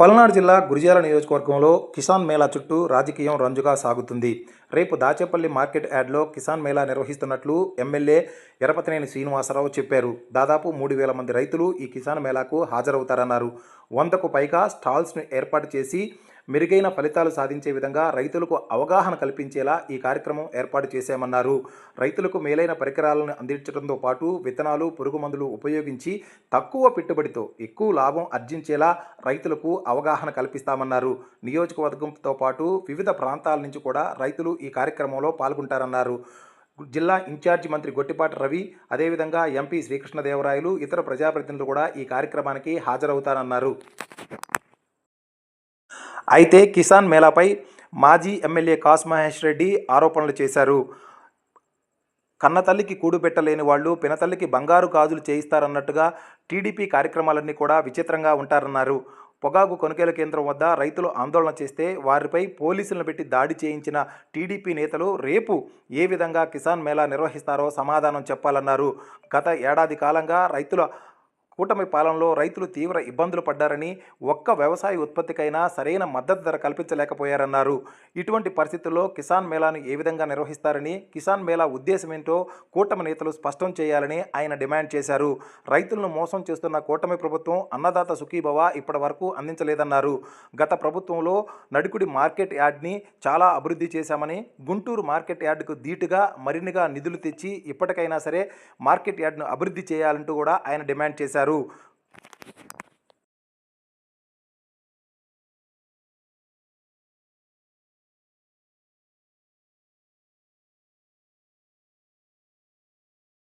పల్నాడు జిల్లా గురిజాల నియోజకవర్గంలో కిసాన్ మేళా చుట్టూ రాజకీయం రంజుగా సాగుతుంది. రేపు దాచేపల్లి మార్కెట్ యార్డ్లో కిసాన్ మేళా నిర్వహిస్తున్నట్లు ఎమ్మెల్యే ఎరపతినేని శ్రీనివాసరావు చెప్పారు. దాదాపు మూడు వేల మంది రైతులు ఈ కిసాన్ మేళాకు హాజరవుతారన్నారు. వందకు పైగా స్టాల్స్ను ఏర్పాటు చేసి మెరుగైన ఫలితాలు సాధించే విధంగా రైతులకు అవగాహన కల్పించేలా ఈ కార్యక్రమం ఏర్పాటు చేశామన్నారు. రైతులకు మేలైన పరికరాలను అందించడంతో పాటు విత్తనాలు పురుగు మందులు ఉపయోగించి తక్కువ పెట్టుబడితో ఎక్కువ లాభం ఆర్జించేలా రైతులకు అవగాహన కల్పిస్తామన్నారు. నియోజకవర్గంతో పాటు వివిధ ప్రాంతాల నుంచి కూడా రైతులు ఈ కార్యక్రమంలో పాల్గొంటారన్నారు. జిల్లా ఇన్ఛార్జి మంత్రి గొట్టిపాటి రవి అదేవిధంగా ఎంపీ శ్రీకృష్ణదేవరాయలు ఇతర ప్రజాప్రతినిధులు కూడా ఈ కార్యక్రమానికి హాజరవుతారన్నారు. అయితే కిసాన్ మేళాపై మాజీ ఎమ్మెల్యే కాస్ మహేష్ రెడ్డి ఆరోపణలు చేశారు. కన్నతల్లికి కూడు పెట్టలేని వాళ్ళు పినతల్లికి బంగారు గాజులు చేయిస్తారన్నట్టుగా టీడీపీ కార్యక్రమాలన్నీ కూడా విచిత్రంగా ఉంటారన్నారు. పొగాకు కొనుగోలు కేంద్రం వద్ద రైతులు ఆందోళన చేస్తే వారిపై పోలీసులను పెట్టి దాడి చేయించిన టీడీపీ నేతలు రేపు ఏ విధంగా కిసాన్ మేళా నిర్వహిస్తారో సమాధానం చెప్పాలన్నారు. గత ఏడాది కాలంగా రైతుల కూటమి పాలనలో రైతులు తీవ్ర ఇబ్బందులు పడ్డారని ఒక్క వ్యవసాయ ఉత్పత్తికైనా సరైన మద్దతు ధర కల్పించలేకపోయారన్నారు. ఇటువంటి పరిస్థితుల్లో కిసాన్ మేళాను ఏ విధంగా నిర్వహిస్తారని కిసాన్ మేళా ఉద్దేశం ఏంటో కూటమి నేతలు స్పష్టం చేయాలని ఆయన డిమాండ్ చేశారు. రైతులను మోసం చేస్తున్న కూటమి ప్రభుత్వం అన్నదాత సుఖీభవ ఇప్పటి వరకు అందించలేదన్నారు. గత ప్రభుత్వంలో నడుకుడి మార్కెట్ యార్డ్ని చాలా అభివృద్ధి చేశామని గుంటూరు మార్కెట్ యార్డుకు ధీటుగా మరిన్నిగా నిధులు తెచ్చి ఇప్పటికైనా సరే మార్కెట్ యార్డ్ను అభివృద్ధి చేయాలంటూ కూడా ఆయన డిమాండ్ చేశారు. చేశారు